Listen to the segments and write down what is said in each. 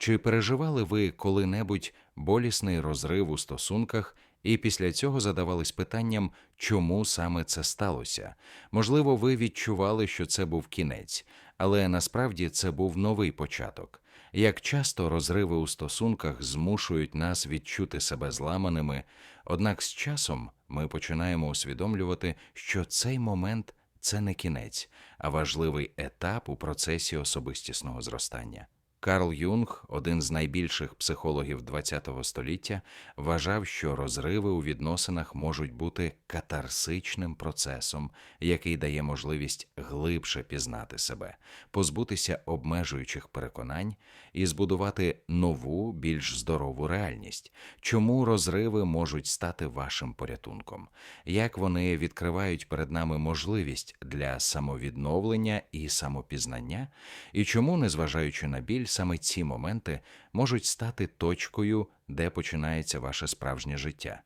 Чи переживали ви коли-небудь болісний розрив у стосунках і після цього задавались питанням, чому саме це сталося? Можливо, ви відчували, що це був кінець, але насправді це був новий початок. Як часто розриви у стосунках змушують нас відчути себе зламаними, однак з часом ми починаємо усвідомлювати, що цей момент це не кінець, а важливий етап у процесі особистісного зростання. Карл Юнг, один з найбільших психологів ХХ століття, вважав, що розриви у відносинах можуть бути катарсичним процесом, який дає можливість глибше пізнати себе, позбутися обмежуючих переконань і збудувати нову, більш здорову реальність. Чому розриви можуть стати вашим порятунком? Як вони відкривають перед нами можливість для самовідновлення і самопізнання? І чому, незважаючи на біль, саме ці моменти можуть стати точкою, де починається ваше справжнє життя?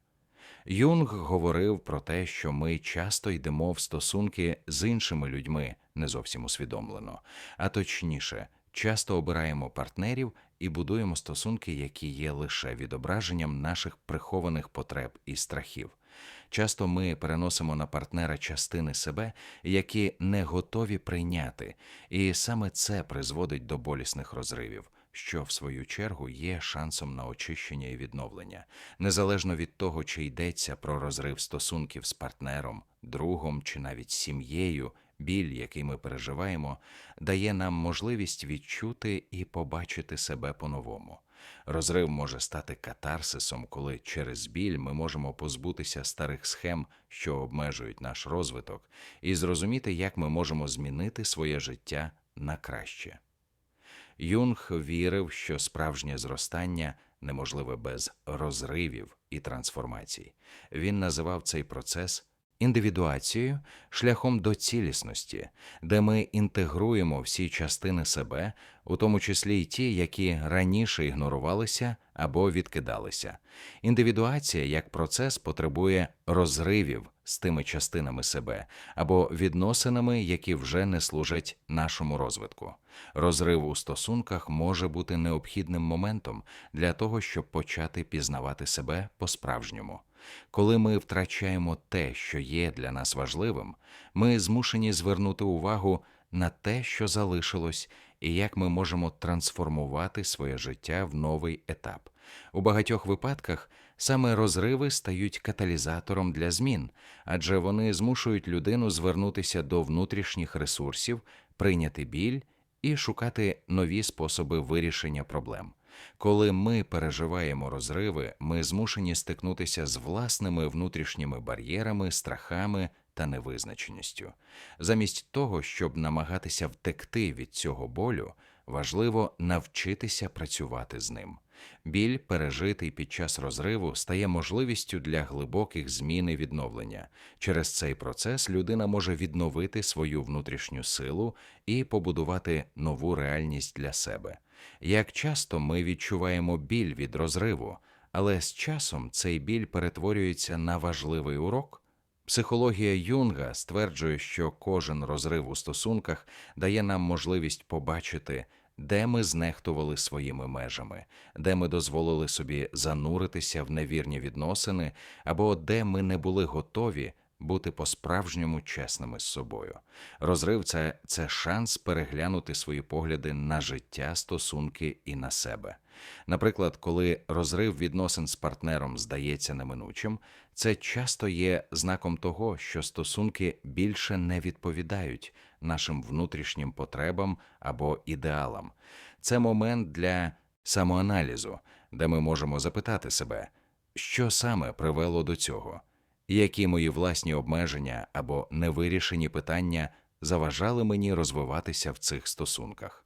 Юнг говорив про те, що ми часто йдемо в стосунки з іншими людьми не зовсім усвідомлено, а точніше, часто обираємо партнерів і будуємо стосунки, які є лише відображенням наших прихованих потреб і страхів. Часто ми переносимо на партнера частини себе, які не готові прийняти, і саме це призводить до болісних розривів, що в свою чергу є шансом на очищення і відновлення, незалежно від того, чи йдеться про розрив стосунків з партнером, другом чи навіть сім'єю. Біль, який ми переживаємо, дає нам можливість відчути і побачити себе по-новому. Розрив може стати катарсисом, коли через біль ми можемо позбутися старих схем, що обмежують наш розвиток, і зрозуміти, як ми можемо змінити своє життя на краще. Юнг вірив, що справжнє зростання неможливе без розривів і трансформацій. Він називав цей процес індивідуацією шляхом до цілісності, де ми інтегруємо всі частини себе, у тому числі й ті, які раніше ігнорувалися або відкидалися. Індивідуація як процес потребує розривів з тими частинами себе або відносинами, які вже не служать нашому розвитку. Розрив у стосунках може бути необхідним моментом для того, щоб почати пізнавати себе по-справжньому. Коли ми втрачаємо те, що є для нас важливим, ми змушені звернути увагу на те, що залишилось, і як ми можемо трансформувати своє життя в новий етап. У багатьох випадках саме розриви стають каталізатором для змін, адже вони змушують людину звернутися до внутрішніх ресурсів, прийняти біль і шукати нові способи вирішення проблем. Коли ми переживаємо розриви, ми змушені стикнутися з власними внутрішніми бар'єрами, страхами та невизначеністю. Замість того, щоб намагатися втекти від цього болю, важливо навчитися працювати з ним. Біль, пережитий під час розриву, стає можливістю для глибоких змін і відновлення. Через цей процес людина може відновити свою внутрішню силу і побудувати нову реальність для себе. Як часто ми відчуваємо біль від розриву, але з часом цей біль перетворюється на важливий урок. Психологія Юнга стверджує, що кожен розрив у стосунках дає нам можливість побачити, де ми знехтували своїми межами, де ми дозволили собі зануритися в невірні відносини, або де ми не були готові бути по-справжньому чесними з собою. Розрив це, це шанс переглянути свої погляди на життя, стосунки і на себе. Наприклад, коли розрив відносин з партнером здається неминучим, це часто є знаком того, що стосунки більше не відповідають нашим внутрішнім потребам або ідеалам. Це момент для самоаналізу, де ми можемо запитати себе, що саме привело до цього які мої власні обмеження або невирішені питання заважали мені розвиватися в цих стосунках.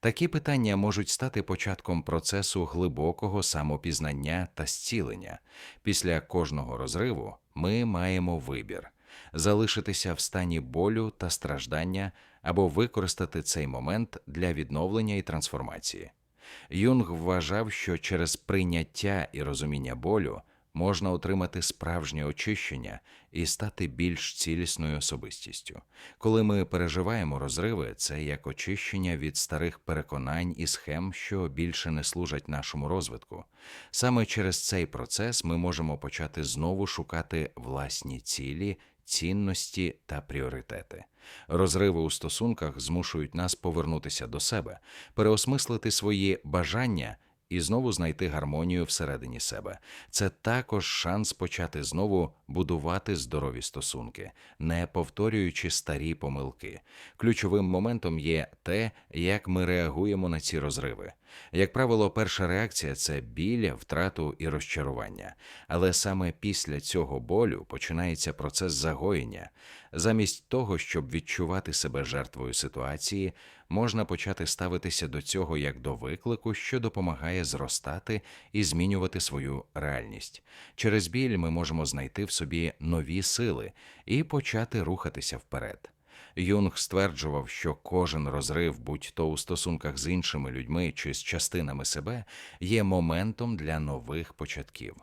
Такі питання можуть стати початком процесу глибокого самопізнання та зцілення. Після кожного розриву ми маємо вибір залишитися в стані болю та страждання або використати цей момент для відновлення і трансформації. Юнг вважав, що через прийняття і розуміння болю можна отримати справжнє очищення і стати більш цілісною особистістю. Коли ми переживаємо розриви, це як очищення від старих переконань і схем, що більше не служать нашому розвитку. Саме через цей процес ми можемо почати знову шукати власні цілі, цінності та пріоритети. Розриви у стосунках змушують нас повернутися до себе, переосмислити свої бажання і знову знайти гармонію всередині себе. Це також шанс почати знову будувати здорові стосунки, не повторюючи старі помилки. Ключовим моментом є те, як ми реагуємо на ці розриви. Як правило, перша реакція це біль, втрату і розчарування. Але саме після цього болю починається процес загоєння. Замість того, щоб відчувати себе жертвою ситуації, можна почати ставитися до цього як до виклику, що допомагає зростати і змінювати свою реальність. Через біль ми можемо знайти в собі нові сили і почати рухатися вперед. Юнг стверджував, що кожен розрив, будь-то у стосунках з іншими людьми чи з частинами себе, є моментом для нових початків.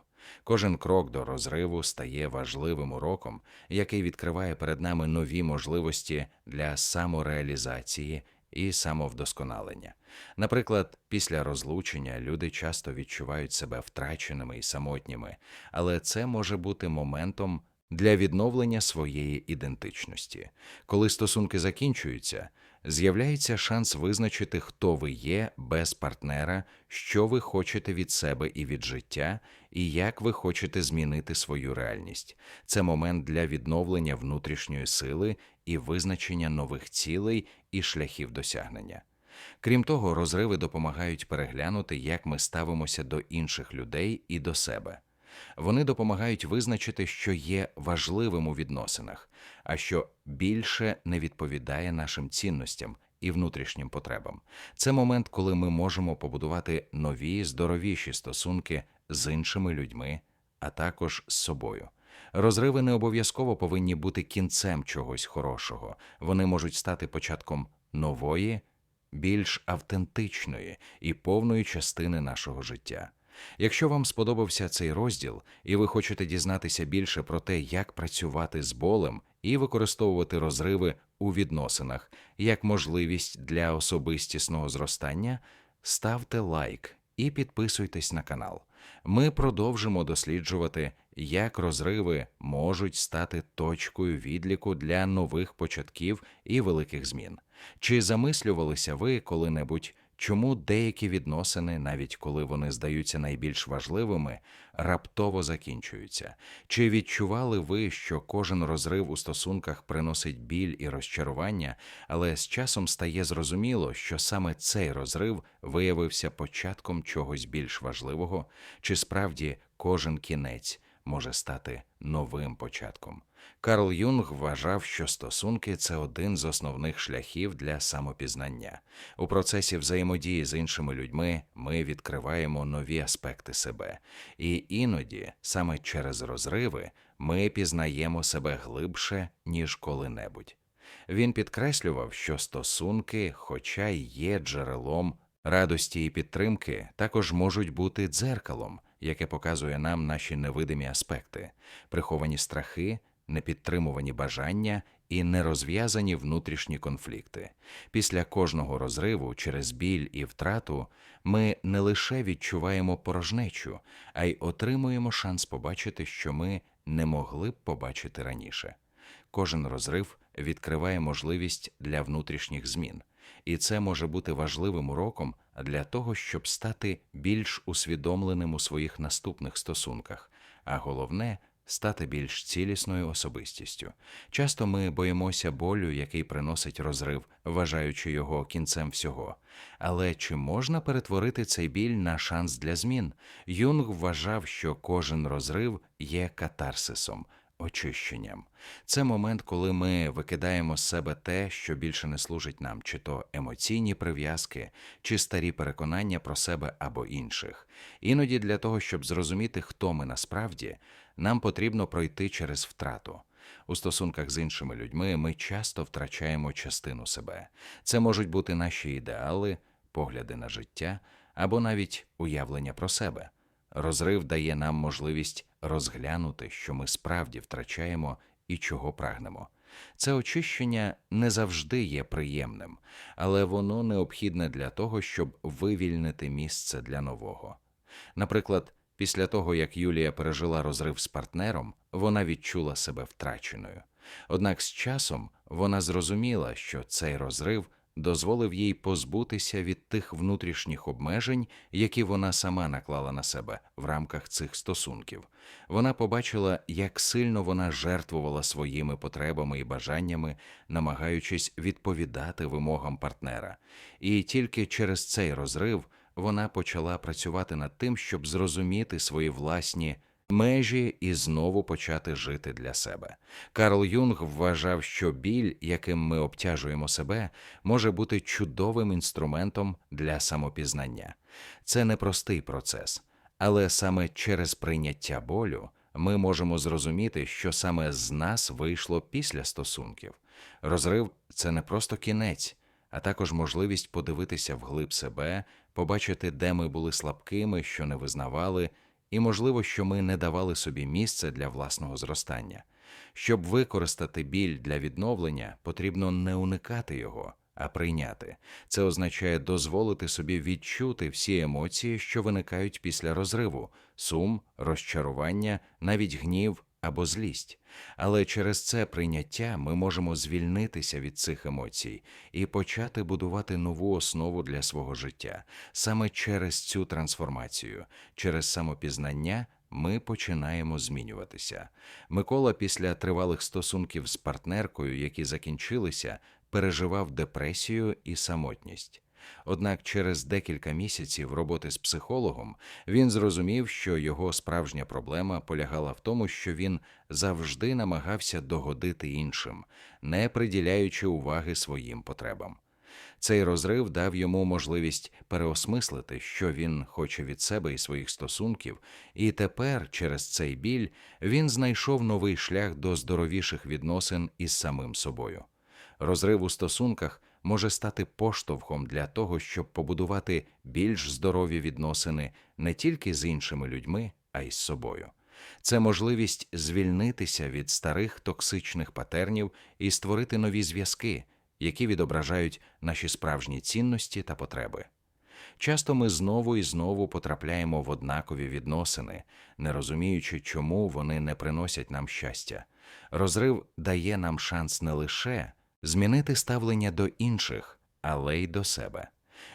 Кожен крок до розриву стає важливим уроком, який відкриває перед нами нові можливості для самореалізації і самовдосконалення. Наприклад, після розлучення люди часто відчувають себе втраченими і самотніми, але це може бути моментом для відновлення своєї ідентичності. Коли стосунки закінчуються, з'являється шанс визначити, хто ви є без партнера, що ви хочете від себе і від життя, і як ви хочете змінити свою реальність. Це момент для відновлення внутрішньої сили і визначення нових цілей і шляхів досягнення. Крім того, розриви допомагають переглянути, як ми ставимося до інших людей і до себе. Вони допомагають визначити, що є важливим у відносинах, а що більше не відповідає нашим цінностям і внутрішнім потребам. Це момент, коли ми можемо побудувати нові, здоровіші стосунки з іншими людьми, а також з собою. Розриви не обов'язково повинні бути кінцем чогось хорошого, вони можуть стати початком нової, більш автентичної і повної частини нашого життя. Якщо вам сподобався цей розділ, і ви хочете дізнатися більше про те, як працювати з болем і використовувати розриви у відносинах як можливість для особистісного зростання, ставте лайк і підписуйтесь на канал. Ми продовжимо досліджувати, як розриви можуть стати точкою відліку для нових початків і великих змін. Чи замислювалися ви коли-небудь, чому деякі відносини, навіть коли вони здаються найбільш важливими, раптово закінчуються? Чи відчували ви, що кожен розрив у стосунках приносить біль і розчарування, але з часом стає зрозуміло, що саме цей розрив виявився початком чогось більш важливого, чи справді кожен кінець може стати новим початком? Карл Юнг вважав, що стосунки це один з основних шляхів для самопізнання. У процесі взаємодії з іншими людьми ми відкриваємо нові аспекти себе, і іноді, саме через розриви, ми пізнаємо себе глибше, ніж коли-небудь. Він підкреслював, що стосунки, хоча й є джерелом радості і підтримки, також можуть бути дзеркалом, яке показує нам наші невидимі аспекти, приховані страхи непідтримувані бажання і нерозв'язані внутрішні конфлікти. Після кожного розриву через біль і втрату ми не лише відчуваємо порожнечу, а й отримуємо шанс побачити, що ми не могли б побачити раніше. Кожен розрив відкриває можливість для внутрішніх змін, і це може бути важливим уроком для того, щоб стати більш усвідомленим у своїх наступних стосунках, а головне стати більш цілісною особистістю. Часто ми боїмося болю, який приносить розрив, вважаючи його кінцем всього. Але чи можна перетворити цей біль на шанс для змін? Юнг вважав, що кожен розрив є катарсисом. Очищенням це момент, коли ми викидаємо з себе те, що більше не служить нам, чи то емоційні прив'язки, чи старі переконання про себе або інших. Іноді для того, щоб зрозуміти, хто ми насправді, нам потрібно пройти через втрату. У стосунках з іншими людьми ми часто втрачаємо частину себе. Це можуть бути наші ідеали, погляди на життя або навіть уявлення про себе. Розрив дає нам можливість розглянути, що ми справді втрачаємо і чого прагнемо. Це очищення не завжди є приємним, але воно необхідне для того, щоб вивільнити місце для нового. Наприклад, після того, як Юлія пережила розрив з партнером, вона відчула себе втраченою. Однак з часом вона зрозуміла, що цей розрив дозволив їй позбутися від тих внутрішніх обмежень, які вона сама наклала на себе в рамках цих стосунків. Вона побачила, як сильно вона жертвувала своїми потребами і бажаннями, намагаючись відповідати вимогам партнера. І тільки через цей розрив вона почала працювати над тим, щоб зрозуміти свої власні межі і знову почати жити для себе. Карл Юнг вважав, що біль, яким ми обтяжуємо себе, може бути чудовим інструментом для самопізнання. Це непростий процес, але саме через прийняття болю ми можемо зрозуміти, що саме з нас вийшло після стосунків. Розрив це не просто кінець, а також можливість подивитися вглиб себе, побачити, де ми були слабкими, що не визнавали, і можливо, що ми не давали собі місце для власного зростання. Щоб використати біль для відновлення, потрібно не уникати його, а прийняти. Це означає дозволити собі відчути всі емоції, що виникають після розриву сум, розчарування, навіть гнів або злість. Але через це прийняття ми можемо звільнитися від цих емоцій і почати будувати нову основу для свого життя. Саме через цю трансформацію, через самопізнання. Ми починаємо змінюватися. Микола після тривалих стосунків з партнеркою, які закінчилися, переживав депресію і самотність. Однак через декілька місяців роботи з психологом він зрозумів, що його справжня проблема полягала в тому, що він завжди намагався догодити іншим, не приділяючи уваги своїм потребам. Цей розрив дав йому можливість переосмислити, що він хоче від себе і своїх стосунків, і тепер, через цей біль, він знайшов новий шлях до здоровіших відносин із самим собою. Розрив у стосунках може стати поштовхом для того, щоб побудувати більш здорові відносини не тільки з іншими людьми, а й з собою. Це можливість звільнитися від старих токсичних патернів і створити нові зв'язки, які відображають наші справжні цінності та потреби. Часто ми знову і знову потрапляємо в однакові відносини, не розуміючи, чому вони не приносять нам щастя. Розрив дає нам шанс не лише змінити ставлення до інших, але й до себе.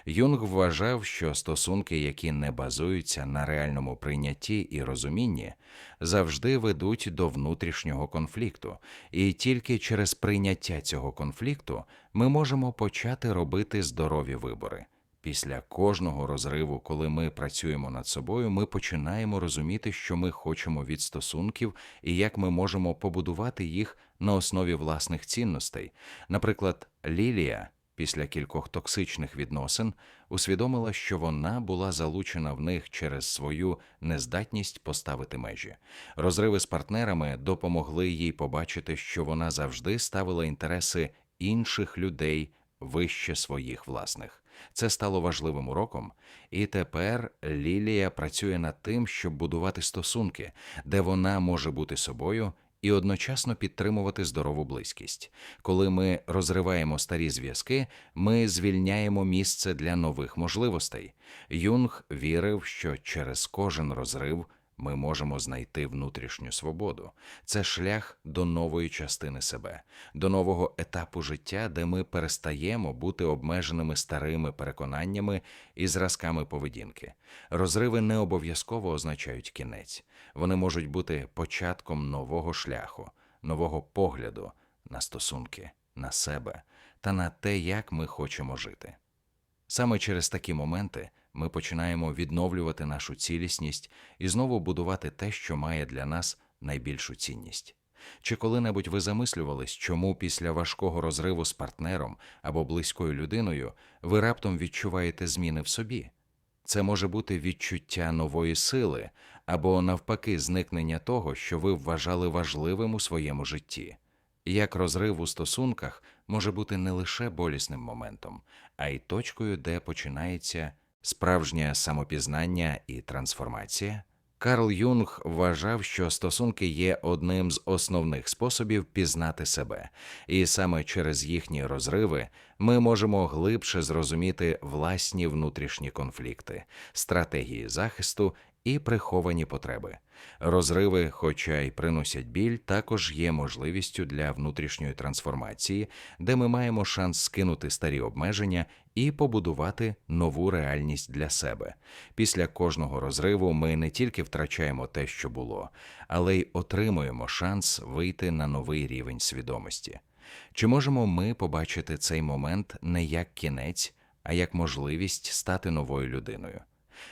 Юнг вважав, що стосунки, які не базуються на реальному прийнятті і розумінні, завжди ведуть до внутрішнього конфлікту, і тільки через прийняття цього конфлікту ми можемо почати робити здорові вибори. Після кожного розриву, коли ми працюємо над собою, ми починаємо розуміти, що ми хочемо від стосунків і як ми можемо побудувати їх на основі власних цінностей. Наприклад, Лілія після кількох токсичних відносин усвідомила, що вона була залучена в них через свою нездатність поставити межі. Розриви з партнерами допомогли їй побачити, що вона завжди ставила інтереси інших людей вище своїх власних. Це стало важливим уроком, і тепер Лілія працює над тим, щоб будувати стосунки, де вона може бути собою і одночасно підтримувати здорову близькість. Коли ми розриваємо старі зв'язки, ми звільняємо місце для нових можливостей. Юнг вірив, що через кожен розрив ми можемо знайти внутрішню свободу. Це шлях до нової частини себе, до нового етапу життя, де ми перестаємо бути обмеженими старими переконаннями і зразками поведінки. Розриви не обов'язково означають кінець, вони можуть бути початком нового шляху, нового погляду на стосунки, на себе та на те, як ми хочемо жити. Саме через такі моменти ми починаємо відновлювати нашу цілісність і знову будувати те, що має для нас найбільшу цінність. Чи коли-небудь ви замислювались, чому після важкого розриву з партнером або близькою людиною ви раптом відчуваєте зміни в собі? Це може бути відчуття нової сили або, навпаки, зникнення того, що ви вважали важливим у своєму житті. Як розрив у стосунках може бути не лише болісним моментом, а й точкою, де починається справжнє самопізнання і трансформація. Карл Юнг вважав, що стосунки є одним з основних способів пізнати себе, і саме через їхні розриви ми можемо глибше зрозуміти власні внутрішні конфлікти, стратегії захисту і приховані потреби. Розриви, хоча й приносять біль, також є можливістю для внутрішньої трансформації, де ми маємо шанс скинути старі обмеження і побудувати нову реальність для себе. Після кожного розриву ми не тільки втрачаємо те, що було, але й отримуємо шанс вийти на новий рівень свідомості. Чи можемо ми побачити цей момент не як кінець, а як можливість стати новою людиною?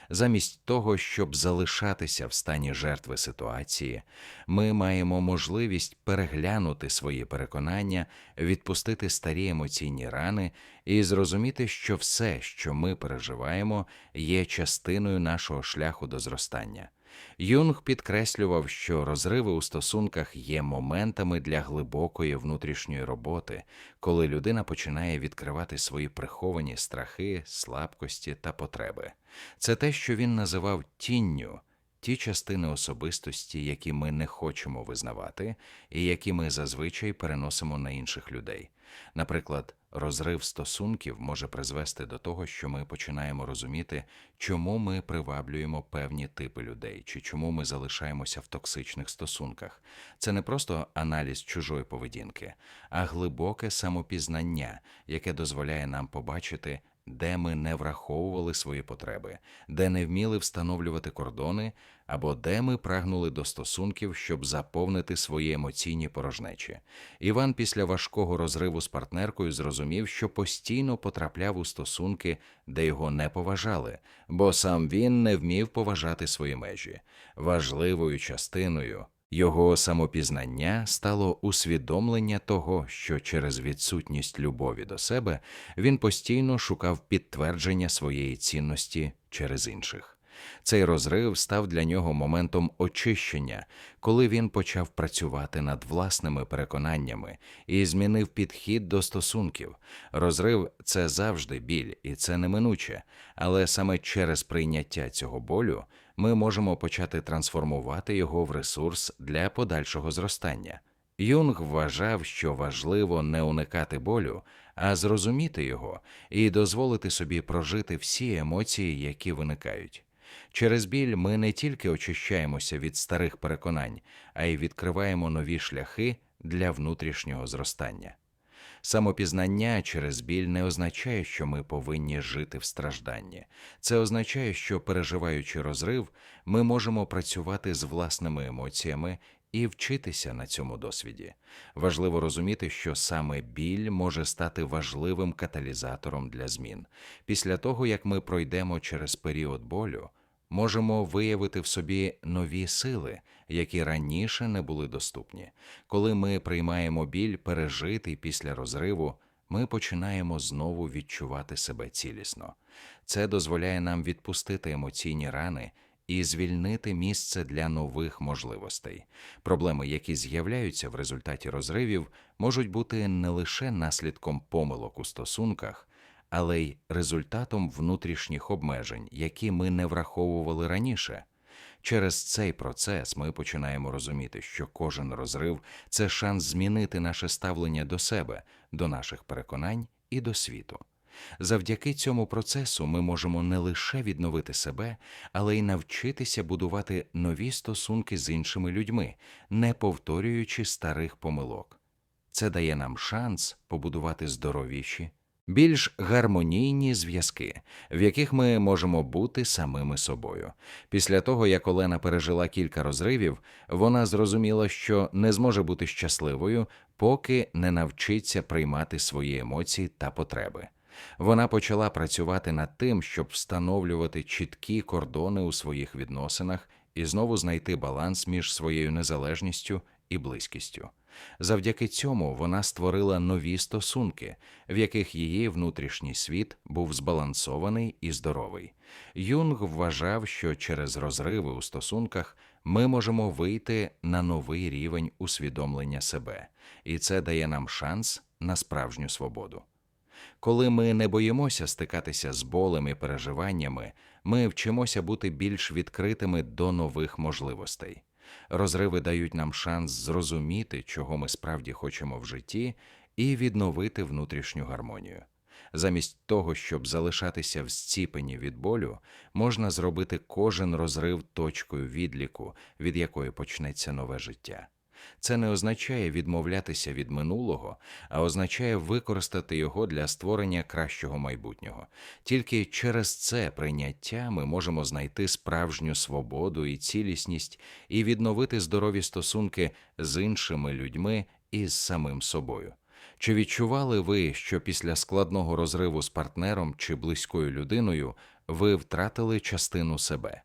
Замість того, щоб залишатися в стані жертви ситуації, ми маємо можливість переглянути свої переконання, відпустити старі емоційні рани і зрозуміти, що все, що ми переживаємо, є частиною нашого шляху до зростання. Юнг підкреслював, що розриви у стосунках є моментами для глибокої внутрішньої роботи, коли людина починає відкривати свої приховані страхи, слабкості та потреби. Це те, що він називав тінню, ті частини особистості, які ми не хочемо визнавати, і які ми зазвичай переносимо на інших людей. Наприклад, розрив стосунків може призвести до того, що ми починаємо розуміти, чому ми приваблюємо певні типи людей, чи чому ми залишаємося в токсичних стосунках. Це не просто аналіз чужої поведінки, а глибоке самопізнання, яке дозволяє нам побачити де ми не враховували свої потреби, де не вміли встановлювати кордони, або де ми прагнули до стосунків, щоб заповнити свої емоційні порожнечі. Іван після важкого розриву з партнеркою зрозумів, що постійно потрапляв у стосунки, де його не поважали, бо сам він не вмів поважати свої межі. Важливою частиною його самопізнання стало усвідомлення того, що через відсутність любові до себе він постійно шукав підтвердження своєї цінності через інших. Цей розрив став для нього моментом очищення, коли він почав працювати над власними переконаннями і змінив підхід до стосунків. Розрив це завжди біль, і це неминуче, але саме через прийняття цього болю ми можемо почати трансформувати його в ресурс для подальшого зростання. Юнг вважав, що важливо не уникати болю, а зрозуміти його і дозволити собі прожити всі емоції, які виникають. Через біль ми не тільки очищаємося від старих переконань, а й відкриваємо нові шляхи для внутрішнього зростання. Самопізнання через біль не означає, що ми повинні жити в стражданні. Це означає, що, переживаючи розрив, ми можемо працювати з власними емоціями і вчитися на цьому досвіді. Важливо розуміти, що саме біль може стати важливим каталізатором для змін. Після того, як ми пройдемо через період болю, можемо виявити в собі нові сили, які раніше не були доступні. Коли ми приймаємо біль, пережитий після розриву, ми починаємо знову відчувати себе цілісно. Це дозволяє нам відпустити емоційні рани і звільнити місце для нових можливостей. Проблеми, які з'являються в результаті розривів, можуть бути не лише наслідком помилок у стосунках але й результатом внутрішніх обмежень, які ми не враховували раніше. Через цей процес ми починаємо розуміти, що кожен розрив це шанс змінити наше ставлення до себе, до наших переконань і до світу. Завдяки цьому процесу ми можемо не лише відновити себе, але й навчитися будувати нові стосунки з іншими людьми, не повторюючи старих помилок. Це дає нам шанс побудувати здоровіші більш гармонійні зв'язки, в яких ми можемо бути самими собою. Після того, як Олена пережила кілька розривів, вона зрозуміла, що не зможе бути щасливою, поки не навчиться приймати свої емоції та потреби. Вона почала працювати над тим, щоб встановлювати чіткі кордони у своїх відносинах і знову знайти баланс між своєю незалежністю і близькістю. Завдяки цьому вона створила нові стосунки, в яких її внутрішній світ був збалансований і здоровий. Юнг вважав, що через розриви у стосунках ми можемо вийти на новий рівень усвідомлення себе, і це дає нам шанс на справжню свободу. Коли ми не боїмося стикатися з болем і переживаннями, Ми вчимося бути більш відкритими до нових можливостей. Розриви дають нам шанс зрозуміти, чого ми справді хочемо в житті, і відновити внутрішню гармонію. Замість того, щоб залишатися в зціпенні від болю, можна зробити кожен розрив точкою відліку, від якої почнеться нове життя. Це не означає відмовлятися від минулого, а означає використати його для створення кращого майбутнього. Тільки через це прийняття ми можемо знайти справжню свободу і цілісність і відновити здорові стосунки з іншими людьми і з самим собою. Чи відчували ви, що після складного розриву з партнером чи близькою людиною ви втратили частину себе?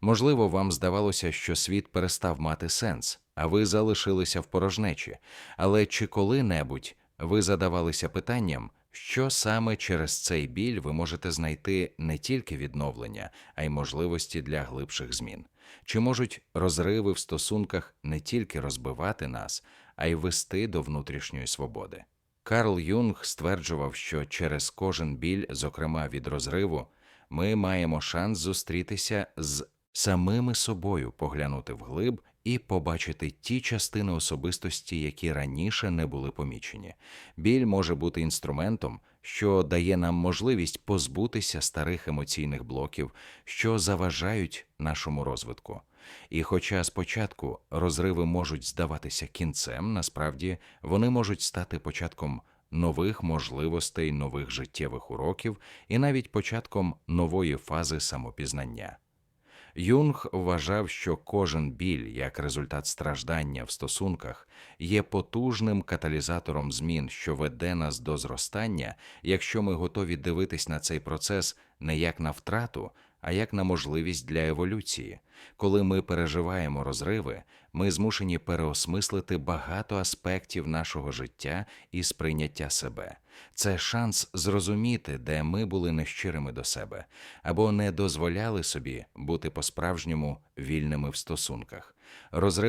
Можливо, вам здавалося, що світ перестав мати сенс, а ви залишилися в порожнечі, але чи коли-небудь ви задавалися питанням, що саме через цей біль ви можете знайти не тільки відновлення, а й можливості для глибших змін? Чи можуть розриви в стосунках не тільки розбивати нас, а й вести до внутрішньої свободи? Карл Юнг стверджував, що через кожен біль, зокрема від розриву, ми маємо шанс зустрітися з самими собою, поглянути вглиб і побачити ті частини особистості, які раніше не були помічені. Біль може бути інструментом, що дає нам можливість позбутися старих емоційних блоків, що заважають нашому розвитку. І хоча спочатку розриви можуть здаватися кінцем, насправді вони можуть стати початком нових можливостей, нових життєвих уроків і навіть початком нової фази самопізнання. Юнг вважав, що кожен біль як результат страждання в стосунках є потужним каталізатором змін, що веде нас до зростання, якщо ми готові дивитись на цей процес не як на втрату, а як на можливість для еволюції. Коли ми переживаємо розриви, ми змушені переосмислити багато аспектів нашого життя і сприйняття себе. Це шанс зрозуміти, де ми були нещирими до себе, або не дозволяли собі бути по-справжньому вільними в стосунках. Розриви